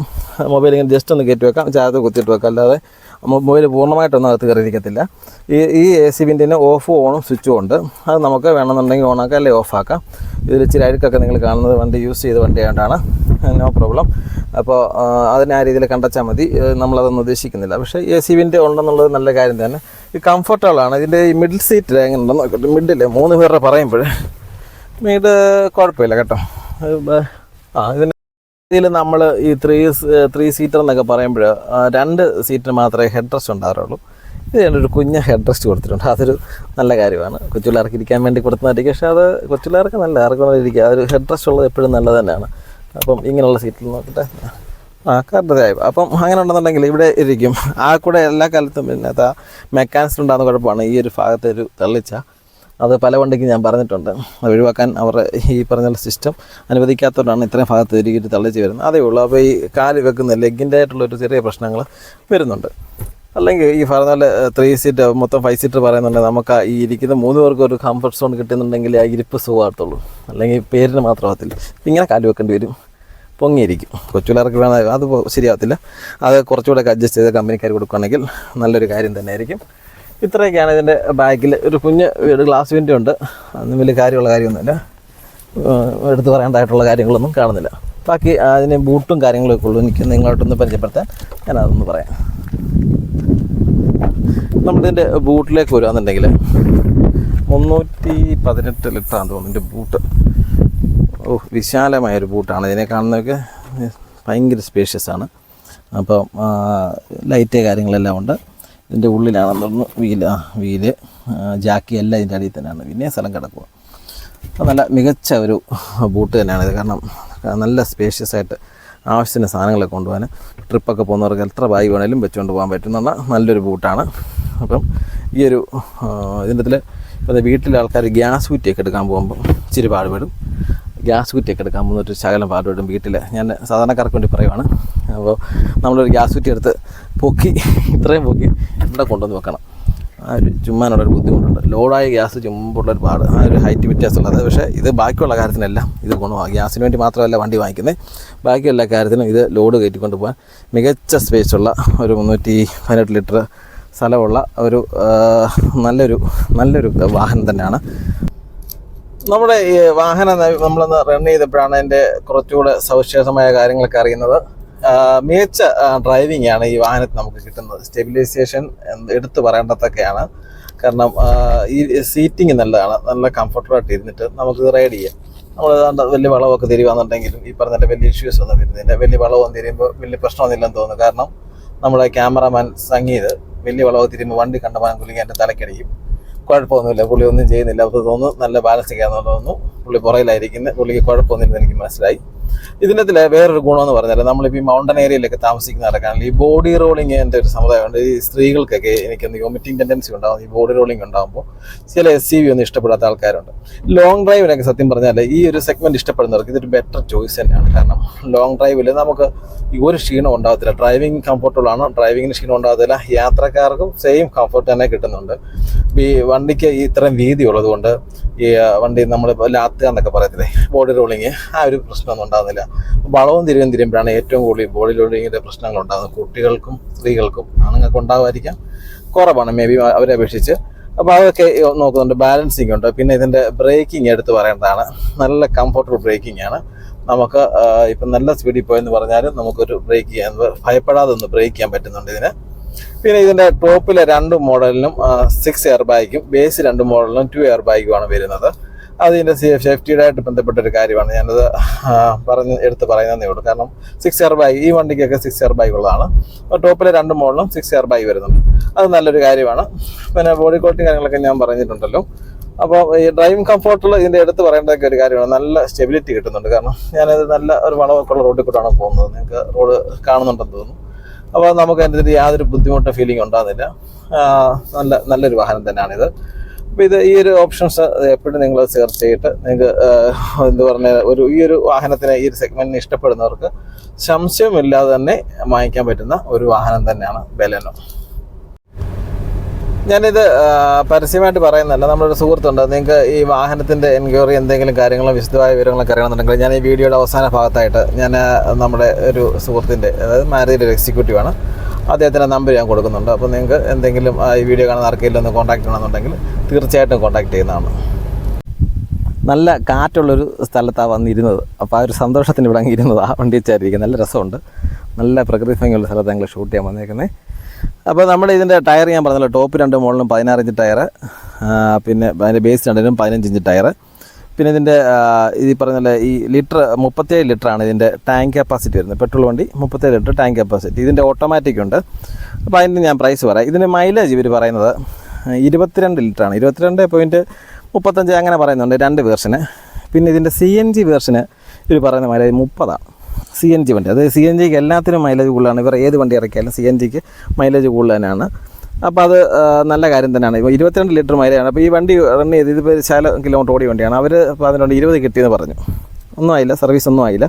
മൊബൈൽ ഇങ്ങനെ ജസ്റ്റ് ഒന്ന് കയറ്റി വെക്കാം. ചാർജർ കുത്തിയിട്ട് വെക്കാം. അല്ലാതെ മൊബൈൽ പൂർണമായിട്ടൊന്നും അകത്ത് കയറിയിരിക്കത്തില്ല. ഈ ഈ എ സി വിൻഡിന് ഓഫും ഓണും സ്വിച്ചും ഉണ്ട്. അത് നമുക്ക് വേണമെന്നുണ്ടെങ്കിൽ ഓണാക്കാം അല്ലെങ്കിൽ ഓഫ് ആക്കാം. ഇതിൽ ഇച്ചിരി അഴുക്കൊക്കെ നിങ്ങൾ കാണുന്നത് വണ്ടി യൂസ് ചെയ്ത വണ്ടി ആയതുകൊണ്ടാണ്. നോ പ്രോബ്ലം അപ്പോൾ അതിനെ ആ രീതിയിൽ കണ്ടച്ചാൽ മതി. നമ്മളതൊന്നും ഉദ്ദേശിക്കുന്നില്ല. പക്ഷേ എ സി വിന്റെ ഉണ്ടെന്നുള്ളത് നല്ല കാര്യം തന്നെ. ഈ കംഫർട്ടബിളാണ് ഇതിന്റെ ഈ മിഡിൽ സീറ്റിൽ എങ്ങനെ ഉണ്ടെന്ന് നോക്കട്ടെ മിഡിൽ മൂന്ന് പേരുടെ പറയുമ്പോൾ ഇത് കുഴപ്പമില്ല കേട്ടോ. ആ ഇതിന് ഇതിൽ നമ്മൾ ഈ ത്രീ ത്രീ സീറ്റർ എന്നൊക്കെ പറയുമ്പോൾ രണ്ട് സീറ്റിന് മാത്രമേ ഹെഡ് റെസ്റ്റ് ഉണ്ടാകാറുള്ളൂ. ഇത് ഒരു കുഞ്ഞ ഹെഡ് റെസ്റ്റ് കൊടുത്തിട്ടുണ്ട്. അതൊരു നല്ല കാര്യമാണ്. കൊച്ചുപിള്ളേർക്ക് ഇരിക്കാൻ വേണ്ടി കൊടുത്തതായിരിക്കും പക്ഷേ അത് കൊച്ചുപിള്ളേർക്ക് നല്ല ആർക്കും ഇരിക്കുക അതൊരു ഹെഡ് റെസ്റ്റ് ഉള്ളത് എപ്പോഴും നല്ലത് തന്നെയാണ്. അപ്പം ഇങ്ങനെയുള്ള സീറ്റിൽ നോക്കട്ടെ. ആ കറക്റ്റായി അപ്പം അങ്ങനെ ഉണ്ടെന്നുണ്ടെങ്കിൽ ഇവിടെ ഇരിക്കും. ആ കൂടെ എല്ലാ കാലത്തും പിന്നെ മെക്കാനിസം ഉണ്ടാകുന്ന കുഴപ്പമാണ്. ഈ ഒരു ഭാഗത്തെ ഒരു തെള്ളിച്ച. അത് പല വണ്ടിക്ക് ഞാൻ പറഞ്ഞിട്ടുണ്ട്. അത് ഒഴിവാക്കാൻ അവർ ഈ പറഞ്ഞ സിസ്റ്റം അനുവദിക്കാത്തതുകൊണ്ടാണ് ഇത്രയും ഭാഗത്ത് തിരികിട്ട് തള്ളിച്ച് വരുന്നത്. അതേ ഉള്ളൂ. അപ്പോൾ ഈ കാൽ വെക്കുന്ന ലെഗിന്റെ ആയിട്ടുള്ളൊരു ചെറിയ പ്രശ്നങ്ങൾ വരുന്നുണ്ട്. അല്ലെങ്കിൽ ഈ പറഞ്ഞ പോലെ ത്രീ സീറ്റ് മൊത്തം ഫൈവ് സീറ്റർ പറയുന്നുണ്ട് നമുക്ക് ഈ ഇരിക്കുന്ന മൂന്ന് പേർക്ക് ഒരു കംഫർട്ട് സോൺ കിട്ടുന്നുണ്ടെങ്കിൽ ആ ഇരിപ്പ് സുഖമാകത്തുള്ളൂ. അല്ലെങ്കിൽ പേരിന് മാത്രമാകത്തില്ല. ഇങ്ങനെ കാൽ വെക്കേണ്ടി വരും. പൊങ്ങിയിരിക്കും. കൊച്ചുപിള്ളേർക്ക് വേണം അത് ശരിയാകത്തില്ല. അത് കുറച്ചുകൂടെ അഡ്ജസ്റ്റ് ചെയ്ത് കമ്പനിക്കാർ കൊടുക്കുകയാണെങ്കിൽ നല്ലൊരു കാര്യം തന്നെയായിരിക്കും. ഇത്രയൊക്കെയാണ് ഇതിന്റെ ബാക്കിൽ. ഒരു കുഞ്ഞ് വീട് ഗ്ലാസ് വിൻഡോ ഉണ്ട്. അതൊന്നും വലിയ കാര്യമുള്ള കാര്യമൊന്നുമില്ല. എടുത്തു പറയേണ്ടതായിട്ടുള്ള കാര്യങ്ങളൊന്നും കാണുന്നില്ല. ബാക്കി അതിന് ബൂട്ടും കാര്യങ്ങളൊക്കെ ഉള്ളൂ. എനിക്ക് നിങ്ങളോട്ടൊന്ന് പരിചയപ്പെടുത്താൻ ഞാൻ അതൊന്ന് പറയാം. നമ്മളിതിന്റെ ബൂട്ടിലേക്ക് വരുവാന്നുണ്ടെങ്കിൽ മുന്നൂറ്റി പതിനെട്ട് ലിറ്ററാണ് തോന്നുന്നു എന്റെ ബൂട്ട്. ഓ വിശാലമായൊരു ബൂട്ടാണ്. ഇതിനെ കാണുന്നതൊക്കെ ഭയങ്കര സ്പേഷ്യസ് ആണ് അപ്പം ലൈറ്റ് കാര്യങ്ങളെല്ലാം ഉണ്ട്. ഇതിന്റെ ഉള്ളിലാണെന്ന് തോന്നുന്നു വീൽ വീൽ ജാക്കി എല്ലാം ഇതിന്റെ അടിയിൽ തന്നെയാണ്. പിന്നെ സ്ഥലം കിടക്കുക. നല്ല മികച്ച ഒരു ബൂട്ട് തന്നെയാണ് ഇത്. കാരണം നല്ല സ്പേഷ്യസ് ആയിട്ട് ആവശ്യത്തിന് സാധനങ്ങളൊക്കെ കൊണ്ടുപോകാൻ ട്രിപ്പൊക്കെ പോകുന്നവർക്ക് എത്ര ബാഗ് വേണേലും വെച്ചുകൊണ്ട് പോകാൻ പറ്റുന്ന നല്ലൊരു ബൂട്ടാണ്. അപ്പം ഈ ഒരു ഇതിന്റെ ഇതിൽ ഇപ്പോൾ വീട്ടിലെ ആൾക്കാർ ഗ്യാസ് കുറ്റിയൊക്കെ എടുക്കാൻ പോകുമ്പോൾ ഇച്ചിരി പാടുപെടും. ഗ്യാസ് കുറ്റിയൊക്കെ എടുക്കാൻ പോകുന്ന ഒരു ശകലം പാടുപെടും വീട്ടിൽ ഞാൻ സാധാരണക്കാർക്ക് വേണ്ടി പറയുവാണ്. അപ്പോൾ നമ്മളൊരു ഗ്യാസ് കുറ്റി എടുത്ത് പൊക്കി ഇത്രയും പൊക്കി ഇവിടെ കൊണ്ടുവന്ന് വെക്കണം. ആ ഒരു ചുമ്മാനുള്ളൊരു ബുദ്ധിമുട്ടുണ്ട്. ലോഡായ ഗ്യാസ് ചുമ്പുള്ളൊരു പാട്. ആ ഒരു ഹൈറ്റ് വ്യത്യാസമുള്ളത് പക്ഷേ ഇത് ബാക്കിയുള്ള കാര്യത്തിനെല്ലാം ഇത് ഗുണമാണ് ഗ്യാസിന് വേണ്ടി മാത്രമല്ല വണ്ടി വാങ്ങിക്കുന്നത് ബാക്കിയുള്ള കാര്യത്തിനും ഇത് ലോഡ് കയറ്റിക്കൊണ്ട് പോകാൻ മികച്ച സ്പേസുള്ള ഒരു മുന്നൂറ്റി പതിനെട്ട് ലിറ്റർ സ്ഥലമുള്ള ഒരു നല്ലൊരു നല്ലൊരു വാഹനം തന്നെയാണ്. നമ്മുടെ ഈ വാഹനം നമ്മളൊന്ന് റൺ ചെയ്തപ്പോഴാണ് അതിന്റെ കുറച്ചുകൂടെ സവിശേഷമായ കാര്യങ്ങളൊക്കെ അറിയുന്നത്. മികച്ച ഡ്രൈവിംഗ് ആണ് ഈ വാഹനത്തിൽ നമുക്ക് കിട്ടുന്നത്. സ്റ്റെബിലൈസേഷൻ എടുത്തു പറയേണ്ടതൊക്കെയാണ്. കാരണം ഈ സീറ്റിംഗ് നല്ലതാണ്. നല്ല കംഫർട്ടബിളായിട്ട് ഇരുന്നിട്ട് നമുക്ക് റൈഡ് ചെയ്യാം. നമ്മൾ വലിയ വളവൊക്കെ തിരിവാന്നുണ്ടെങ്കിലും ഈ പറഞ്ഞ വലിയ ഇഷ്യൂസ് ഒന്നും വരുന്നില്ല. വലിയ വളവൊന്നും തിരിയുമ്പോൾ വലിയ പ്രശ്നമൊന്നുമില്ലെന്ന് തോന്നുന്നു. കാരണം നമ്മുടെ ക്യാമറമാൻ സംഗീത് വലിയ വളവൊക്കെ തിരിയുമ്പോൾ വണ്ടി കണ്ടമാനം കുലിങ്ങി എന്റെ തലക്കടിക്കും കുഴപ്പമൊന്നുമില്ല. പുള്ളി ഒന്നും ചെയ്യുന്നില്ല. അപ്പോൾ തോന്നുന്നു നല്ല ബാലൻസ് ആണെന്ന് തോന്നുന്നു. പുള്ളി പുറകിലായിരിക്കുന്നത് പുള്ളിക്ക് കുഴപ്പമൊന്നുമില്ലെന്ന് എനിക്ക് മനസ്സിലായി. ഇതിന്റെ വേറൊരു വേറൊരു ഗുണമെന്ന് പറഞ്ഞാൽ നമ്മളിപ്പോൾ ഈ മൗണ്ടൻ ഏരിയയിലൊക്കെ താമസിക്കുന്നവരൊക്കെയാണെങ്കിൽ ഈ ബോഡി റോളിങ്ങിന്റെ ഒരു സമുദായമുണ്ട്. ഈ സ്ത്രീകൾക്കൊക്കെ എനിക്കൊന്ന് വോമിറ്റിംഗ് ടെൻഡൻസി ഉണ്ടാകും ഈ ബോഡി റോളിംഗ് ഉണ്ടാകുമ്പോൾ ചില എസ് സി വി ഒന്നും ഇഷ്ടപ്പെടാത്ത ആൾക്കാരുണ്ട്. ലോങ് ഡ്രൈവിനൊക്കെ സത്യം പറഞ്ഞാൽ ഈ ഒരു സെഗ്മെന്റ് ഇഷ്ടപ്പെടുന്നവർക്ക് ഇതൊരു ബെറ്റർ ചോയ്സ് തന്നെയാണ്. കാരണം ലോങ് ഡ്രൈവിൽ നമുക്ക് ഒരു ക്ഷീണം ഉണ്ടാകത്തില്ല. ഡ്രൈവിംഗ് കംഫർട്ടബിൾ ആണ്. ഡ്രൈവിങ്ങിന് ക്ഷീണം ഉണ്ടാകത്തില്ല. യാത്രക്കാർക്കും സെയിം കംഫർട്ട് തന്നെ കിട്ടുന്നുണ്ട്. ഈ വണ്ടിക്ക് ഈ ഇത്രയും വീതി ഉള്ളതുകൊണ്ട് ഈ വണ്ടി നമ്മൾ ലാത്തുക എന്നൊക്കെ പറയത്തില്ലേ? ബോഡി റോളിങ് ആ ഒരു പ്രശ്നമൊന്നും ഉണ്ടാകുന്നില്ല. വളവും തിരിവും തിരിയുമ്പോഴാണ് ഏറ്റവും കൂടുതൽ ബോഡി ലോഡിങ്ങിന്റെ പ്രശ്നങ്ങൾ ഉണ്ടാകുന്നത്. കുട്ടികൾക്കും സ്ത്രീകൾക്കും ആണുങ്ങൾക്ക് ഉണ്ടാകുമായിരിക്കാം കുറവാണ്. മേ ബി അവരെ അപേക്ഷിച്ച്. അപ്പോൾ അതൊക്കെ നോക്കുന്നുണ്ട്. ബാലൻസിങ് ഉണ്ട്. പിന്നെ ഇതിന്റെ ബ്രേക്കിംഗ് എടുത്ത് പറയേണ്ടതാണ്. നല്ല കംഫർട്ടബിൾ ബ്രേക്കിംഗ് ആണ്. നമുക്ക് ഇപ്പം നല്ല സ്പീഡിൽ പോയെന്ന് പറഞ്ഞാലും നമുക്കൊരു ബ്രേക്ക് ചെയ്യാൻ ഭയപ്പെടാതെ ഒന്ന് ബ്രേക്ക് ചെയ്യാൻ പറ്റുന്നുണ്ട് ഇതിന്. പിന്നെ ഇതിന്റെ ടോപ്പിലെ രണ്ട് മോഡലിനും സിക്സ് എയർ ബാഗും ബേസ് രണ്ട് മോഡലിനും ടു എയർ ബാഗുമാണ് വരുന്നത്. അതിന്റെ സേഫ്റ്റിയുടെ ആയിട്ട് ബന്ധപ്പെട്ട ഒരു കാര്യമാണ് ഞാനത് പറഞ്ഞ് എടുത്ത് പറയുന്നതേ ഉള്ളൂ. കാരണം സിക്സ് ഇയർ ബൈ ഈ വണ്ടിക്കൊക്കെ സിക്സ് ഇയർ ബൈ ഉള്ളതാണ്. ടോപ്പിലെ രണ്ട് മോഡലും സിക്സ് ഇയർ ബൈ വരുന്നുണ്ട്. അത് നല്ലൊരു കാര്യമാണ്. പിന്നെ ബോഡി കോട്ടിങ് കാര്യങ്ങളൊക്കെ ഞാൻ പറഞ്ഞിട്ടുണ്ടല്ലോ. അപ്പോൾ ഈ ഡ്രൈവിംഗ് കംഫോർട്ടിൽ ഇതിന്റെ എടുത്ത് പറയേണ്ടതൊക്കെ ഒരു കാര്യമാണ്. നല്ല സ്റ്റെബിലിറ്റി കിട്ടുന്നുണ്ട്. കാരണം ഞാനത് നല്ല ഒരു വളവൊക്കെ ഉള്ള റോഡിൽ കൂടാണ് പോകുന്നത്. നിങ്ങൾക്ക് റോഡ് കാണുന്നുണ്ടെന്ന് തോന്നുന്നു. അപ്പോൾ നമുക്ക് അതിന്റെ യാതൊരു ബുദ്ധിമുട്ടോ ഫീലിംഗ് ഉണ്ടാകുന്നില്ല. നല്ല നല്ലൊരു വാഹനം തന്നെയാണിത്. അപ്പോൾ ഇത് ഈ ഒരു ഓപ്ഷൻസ് എപ്പോഴും നിങ്ങൾ സെർച്ച് ചെയ്തിട്ട് നിങ്ങൾക്ക് എന്ത് പറഞ്ഞ ഒരു ഈ ഒരു വാഹനത്തിനെ ഈ ഒരു സെഗ്മെന്റിന് ഇഷ്ടപ്പെടുന്നവർക്ക് സംശയമില്ലാതെ തന്നെ വാങ്ങിക്കാൻ പറ്റുന്ന ഒരു വാഹനം തന്നെയാണ് ബെലനോ ഞാനിത് പരസ്യമായിട്ട് പറയുന്നല്ല നമ്മളൊരു സുഹൃത്തുണ്ട് നിങ്ങൾക്ക് ഈ വാഹനത്തിന്റെ എൻക്വയറി എന്തെങ്കിലും കാര്യങ്ങളോ വിശദമായ വിവരങ്ങളൊക്കെ അറിയണമെന്നുണ്ടെങ്കിൽ ഞാൻ ഈ വീഡിയോയുടെ അവസാന ഭാഗത്തായിട്ട് ഞാൻ നമ്മുടെ ഒരു സുഹൃത്തിന്റെ അതായത് മാരുതിയുടെ എക്സിക്യൂട്ടീവാണ് അദ്ദേഹത്തിന്റെ നമ്പർ ഞാൻ കൊടുക്കുന്നുണ്ട്. അപ്പോൾ നിങ്ങൾക്ക് എന്തെങ്കിലും ഈ വീഡിയോ കാണാൻ ആർക്കെങ്കിലും ഒന്ന് കോൺടാക്ട് ചെയ്യണമെന്നുണ്ടെങ്കിൽ തീർച്ചയായിട്ടും കോൺടാക്ട് ചെയ്യുന്നതാണ്. നല്ല കാറ്റുള്ളൊരു സ്ഥലത്താണ് വന്നിരുന്നത്. അപ്പോൾ ആ ഒരു സന്തോഷത്തിന് ഇവിടെ അങ്ങ് ഇരുന്നത്. ആ വണ്ടി വെച്ചായിരിക്കും. നല്ല രസമുണ്ട്. നല്ല പ്രകൃതി ഭംഗിയുള്ള സ്ഥലത്ത് ഞങ്ങൾ ഷൂട്ട് ചെയ്യാൻ വന്നേക്കുന്നത് അപ്പോൾ നമ്മുടെ ഇതിന്റെ ടയർ ഞാൻ പറഞ്ഞല്ലോ ടോപ്പ് രണ്ട് മുകളിലും പതിനാറ് ഇഞ്ച് ടയർ പിന്നെ അതിന്റെ ബേസ് രണ്ടിനും പതിനഞ്ച് ഇഞ്ച് ടയർ പിന്നെ ഇതിന്റെ ഈ പറഞ്ഞ ഈ ലിറ്റർ മുപ്പത്തേഴ് ലിറ്ററാണ് ഇതിന്റെ ടാങ്ക് കപ്പാസിറ്റി വരുന്നത്. പെട്രോൾ വണ്ടി മുപ്പത്തേഴ് ലിറ്റർ ടാങ്ക് കപ്പാസിറ്റി ഇതിന്റെ ഓട്ടോമാറ്റിക് ഉണ്ട്. അപ്പോൾ അതിന്റെ ഞാൻ പ്രൈസ് പറയാം. ഇതിന്റെ മൈലേജ് ഇവർ പറയുന്നത് ഇരുപത്തിരണ്ട് ലിറ്ററാണ്. ഇരുപത്തിരണ്ട് പോയിന്റ് മുപ്പത്തഞ്ച് അങ്ങനെ പറയുന്നുണ്ട് രണ്ട് വേർഷന് പിന്നെ ഇതിന്റെ സി എൻ ജി വേർഷന് ഇവർ പറയുന്ന മൈലേജ് മുപ്പതാണ്. സി എൻ ജി വണ്ടി. അതായത് സി എൻ ജിക്ക് എല്ലാത്തിനും മൈലേജ് കൂടുതലാണ്. ഇവർ ഏത് വണ്ടി ഇറക്കിയാലും സി എൻ ജിക്ക് മൈലേജ് കൂടുതൽ തന്നെയാണ്. അപ്പോൾ അത് നല്ല കാര്യം തന്നെയാണ്. ഇപ്പോൾ ഇരുപത്തിരണ്ട് ലിറ്റർ മൈലേജാണ് അപ്പോൾ ഈ വണ്ടി റൺ ചെയ്ത് ഇതിപ്പോൾ ശാല കിലോമീറ്റർ ഓടിയ വണ്ടിയാണ്. അവർ അപ്പോൾ അതിനോട് ഇരുപത് കിട്ടിയെന്ന് പറഞ്ഞു. ഒന്നും ആയില്ല സർവീസ് ഒന്നും ആയില്ല.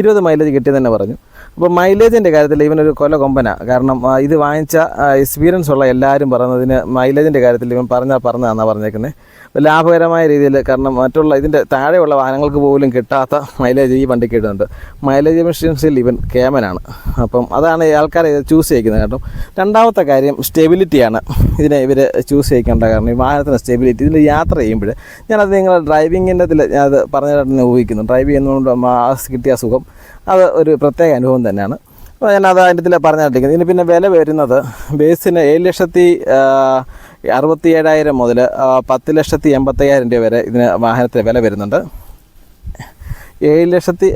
ഇരുപത് മൈലേജ് കിട്ടിയെന്ന് തന്നെ പറഞ്ഞു. അപ്പോൾ മൈലേജിന്റെ കാര്യത്തിൽ ഇവനൊരു കൊല കൊമ്പനാണ് കാരണം ഇത് വാങ്ങിച്ച എക്സ്പീരിയൻസ് ഉള്ള എല്ലാവരും പറയുന്നതിന് മൈലേജിന്റെ കാര്യത്തിൽ ഇവൻ പറഞ്ഞാൽ പറഞ്ഞതാണെന്നാണ് പറഞ്ഞേക്കുന്നത് ലാഭകരമായ രീതിയിൽ കാരണം മറ്റുള്ള ഇതിന്റെ താഴെയുള്ള വാഹനങ്ങൾക്ക് പോലും കിട്ടാത്ത മൈലേജ് ഈ വണ്ടിക്ക് കിട്ടുന്നുണ്ട്. മൈലേജ് മെഷീൻസിൽ ഇവൻ കേമനാണ് അപ്പം അതാണ് ഇത് ചൂസ് ചെയ്യിക്കുന്നത്. കാരണം രണ്ടാമത്തെ കാര്യം സ്റ്റെബിലിറ്റിയാണ് ഇതിനെ ഇവർ ചൂസ് ചെയ്യിക്കേണ്ട കാരണം ഈ വാഹനത്തിന് സ്റ്റെബിലിറ്റി ഇതിൽ യാത്ര ചെയ്യുമ്പോൾ ഞാനത് നിങ്ങളുടെ ഡ്രൈവിങ്ങിന്റെ ഇതിൽ ഞാനത് പറഞ്ഞതായിട്ട് ഊഹിക്കുന്നു. ഡ്രൈവ് ചെയ്യുന്നതുകൊണ്ട് കിട്ടിയ സുഖം. അത് ഒരു പ്രത്യേക അനുഭവം തന്നെയാണ്. അപ്പോൾ ഞാനത് അതിന്റെ ഇതിൽ പറഞ്ഞിട്ടിരിക്കുന്നത് ഇതിന് പിന്നെ വില വരുന്നത് ബേസിന് ഏഴ് ലക്ഷത്തി അറുപത്തി ഏഴായിരം മുതൽ പത്ത് ലക്ഷത്തി എൺപത്തയ്യായിരം രൂപ വരെ ഇതിന് വാഹനത്തിന് വില വരുന്നുണ്ട്. ഏഴ് ലക്ഷത്തി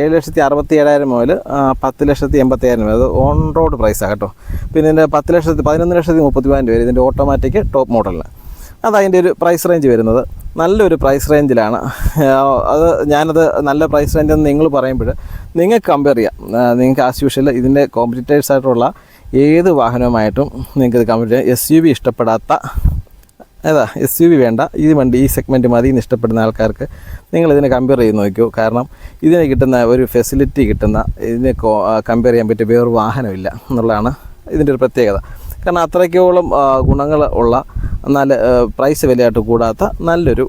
ഏഴ് ലക്ഷത്തി അറുപത്തി ഏഴായിരം മുതൽ പത്ത് ലക്ഷത്തി എൺപത്തയ്യായിരം രൂപ അത് ഓൺ റോഡ് പ്രൈസാണ് കേട്ടോ. പിന്നെ ഇതിന്റെ പത്ത് ലക്ഷത്തി പതിനൊന്ന് ലക്ഷത്തി മുപ്പത്തി മൂവായിരം രൂപ ഇതിന്റെ ഓട്ടോമാറ്റിക് ടോപ്പ് മോഡലിന് അതതിന്റെ ഒരു പ്രൈസ് റേഞ്ച് വരുന്നത്. നല്ലൊരു പ്രൈസ് റേഞ്ചിലാണ് അത് ഞാനത് നല്ല പ്രൈസ് റേഞ്ച് എന്ന് നിങ്ങൾ പറയുമ്പോൾ നിങ്ങൾക്ക് കമ്പയർ ചെയ്യാം. നിങ്ങൾക്ക് ആസ് യൂഷ്വൽ ഇതിന്റെ കോമ്പറ്റീറ്റേഴ്സ് ആയിട്ടുള്ള ഏത് വാഹനവുമായിട്ടും നിങ്ങൾക്ക് ഇത് കമ്പയർ എസ് യു വി ഇഷ്ടപ്പെടാത്ത ഏതാ എസ് യു വി വേണ്ട. ഈ വണ്ടി ഈ സെഗ്മെന്റ് മതി എന്ന് ഇഷ്ടപ്പെടുന്ന ആൾക്കാർക്ക് നിങ്ങൾ ഇതിനെ കമ്പയർ ചെയ്ത് നോക്കൂ. കാരണം ഇതിന് കിട്ടുന്ന ഒരു ഫെസിലിറ്റി കിട്ടുന്ന ഇതിനെ കമ്പയർ ചെയ്യാൻ പറ്റിയ വേറൊരു വാഹനമില്ല എന്നുള്ളതാണ് ഇതിന്റെ ഒരു പ്രത്യേകത. കാരണം അത്രയ്ക്കോളം ഗുണങ്ങൾ ഉള്ള എന്നാൽ പ്രൈസ് വിലയായിട്ട് കൂടാത്ത നല്ലൊരു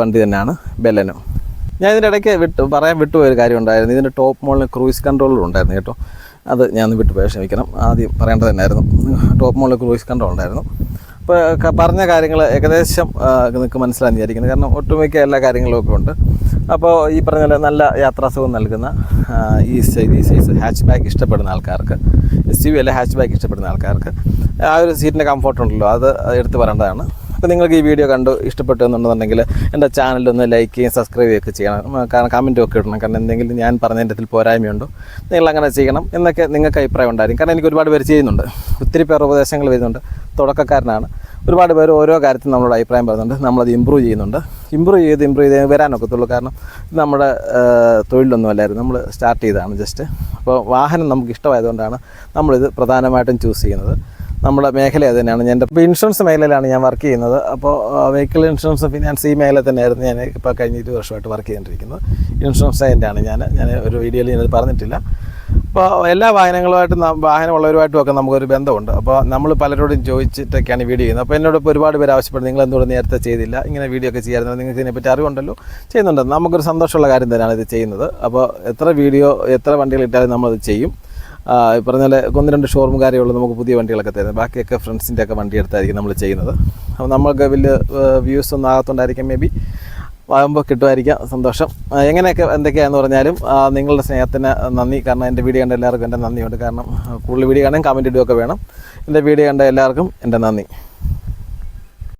വണ്ടി തന്നെയാണ് ബെല്ലനും. ഞാൻ ഇതിന്റെ ഇടയ്ക്ക് വിട്ട് പറയാൻ വിട്ടുപോയൊരു കാര്യം ഉണ്ടായിരുന്നു. ഇതിന്റെ ടോപ്പ് മോളിൽ ക്രൂയിസ് കൺട്രോളർ ഉണ്ടായിരുന്നു കേട്ടോ. അത് ഞാൻ വിട്ടു പോയി ക്ഷമിക്കണം. ആദ്യം പറയേണ്ടത് തന്നെയായിരുന്നു. ടോപ്പ് മോളിൽ ക്രൂയിസ് കൺട്രോൾ ഉണ്ടായിരുന്നു. അപ്പോൾ പറഞ്ഞ കാര്യങ്ങൾ ഏകദേശം നിങ്ങൾക്ക് മനസ്സിലാന്ന് വിചാരിക്കുന്നത് കാരണം ഒട്ടുമിക്ക എല്ലാ കാര്യങ്ങളും ഒക്കെ ഉണ്ട്. അപ്പോൾ ഈ പറഞ്ഞ നല്ല യാത്രാസുഖം നൽകുന്ന ഈ സൈസ് ഹാച്ച് ബാക്ക് ഇഷ്ടപ്പെടുന്ന ആൾക്കാർക്ക് എസ് യു അല്ല ഹാച്ച് ബാക്ക് ഇഷ്ടപ്പെടുന്ന ആൾക്കാർക്ക് ആ ഒരു സീറ്റിന്റെ കംഫർട്ട് ഉണ്ടല്ലോ. അത് എടുത്ത് പറയേണ്ടതാണ്. അപ്പോൾ നിങ്ങൾക്ക് ഈ വീഡിയോ കണ്ടു ഇഷ്ടപ്പെട്ടു എന്നുണ്ടെന്നുണ്ടെങ്കിൽ എന്റെ ചാനലൊന്ന് ലൈക്ക് ചെയ്യുകയും സബ്സ്ക്രൈബ് ചെയ്യുകയൊക്കെ ചെയ്യണം. കാരണം കമന്റും ഒക്കെ ഇടണം. കാരണം എന്തെങ്കിലും ഞാൻ പറഞ്ഞതിന്റെ ഇതിൽ പോരായ്മയുണ്ടോ? നിങ്ങൾ അങ്ങനെ ചെയ്യണം. എന്നൊക്കെ നിങ്ങൾക്ക് അഭിപ്രായം ഉണ്ടായിരിക്കും. കാരണം എനിക്ക് ഒരുപാട് പേര് ചെയ്യുന്നുണ്ട്. ഒത്തിരി പേർ ഉപദേശങ്ങൾ വരുന്നുണ്ട്. തുടക്കക്കാരനാണ്. ഒരുപാട് പേര് ഓരോ കാര്യത്തിൽ നമ്മളോട് അഭിപ്രായം പറയുന്നുണ്ട്. നമ്മളത് ഇമ്പ്രൂവ് ചെയ്യുന്നുണ്ട്. ഇമ്പ്രൂവ് ചെയ്ത് ഇമ്പ്രൂവ് ചെയ്ത് വരാനൊക്കത്തുള്ളൂ. കാരണം ഇത് നമ്മുടെ തൊഴിലൊന്നും അല്ലായിരുന്നു. നമ്മൾ സ്റ്റാർട്ട് ചെയ്തതാണ് ജസ്റ്റ് അപ്പോൾ വാഹനം നമുക്ക് ഇഷ്ടമായതുകൊണ്ടാണ് നമ്മളിത് പ്രധാനമായിട്ടും ചൂസ് ചെയ്യുന്നത്. നമ്മുടെ മേഖല തന്നെയാണ്. ഞാൻ ഇപ്പോൾ ഇൻഷുറൻസ് മേഖലയിലാണ് ഞാൻ വർക്ക് ചെയ്യുന്നത്. അപ്പോൾ വെഹിക്കിൾ ഇൻഷുറൻസ് ഫിനാൻസ് ഈ മേഖല തന്നെയായിരുന്നു ഞാൻ ഇപ്പോൾ കഴിഞ്ഞ ഇരുപത് വർഷമായിട്ട് വർക്ക് ചെയ്തുകൊണ്ടിരിക്കുന്നത് ഇൻഷുറൻസ് ഏജന്റാണ് ഞാൻ. ഞാൻ ഒരു വീഡിയോയിൽ ഞാനത് പറഞ്ഞിട്ടില്ല. അപ്പോൾ എല്ലാ വാഹനങ്ങളുമായിട്ടും വാഹനമുള്ളവരുമായിട്ടും ഒക്കെ നമുക്കൊരു ബന്ധമുണ്ട്. അപ്പോൾ നമ്മൾ പലരോടും ചോദിച്ചിട്ടൊക്കെയാണ് വീഡിയോ ചെയ്യുന്നത്. അപ്പോൾ എന്നോട് ഇപ്പോൾ ഒരുപാട് പേര് ആവശ്യപ്പെടുന്നത് നിങ്ങൾ എന്തുകൊണ്ട് നേരത്തെ ചെയ്തില്ല? ഇങ്ങനെ വീഡിയോ ഒക്കെ ചെയ്യാറുണ്ട്? നിങ്ങൾക്ക് ഇതിനെപ്പറ്റി അറിവുണ്ടല്ലോ? ചെയ്യുന്നുണ്ട്. നമുക്കൊരു സന്തോഷമുള്ള കാര്യം തന്നെയാണ് ഇത് ചെയ്യുന്നത്. അപ്പോൾ എത്ര വീഡിയോ എത്ര വണ്ടികൾ ഇട്ടാലും നമ്മളത് ചെയ്യും. പറഞ്ഞ പോലെ ഒന്ന് രണ്ട് ഷോറൂം കാര്യമുള്ളൂ നമുക്ക് പുതിയ വണ്ടികളൊക്കെ തരുന്നത്. ബാക്കിയൊക്കെ ഫ്രണ്ട്സിന്റെ ഒക്കെ വണ്ടി എടുത്തായിരിക്കും നമ്മൾ ചെയ്യുന്നത്. അപ്പോൾ നമ്മൾക്ക് വലിയ വ്യൂസ് ഒന്നും ആകത്തോണ്ടായിരിക്കും മേ ബി ആകുമ്പോൾ കിട്ടുമായിരിക്കാം സന്തോഷം. എങ്ങനെയൊക്കെ എന്തൊക്കെയാണെന്ന് പറഞ്ഞാലും നിങ്ങളുടെ സ്നേഹത്തിന് നന്ദി. കാരണം എന്റെ വീഡിയോ കണ്ട എല്ലാവർക്കും എന്റെ നന്ദിയുണ്ട്. കാരണം കൂടുതൽ വീഡിയോ കാണാൻ കമന്റ് ഇടുകയൊക്കെ വേണം. എന്റെ വീഡിയോ കണ്ട എല്ലാവർക്കും എന്റെ നന്ദി.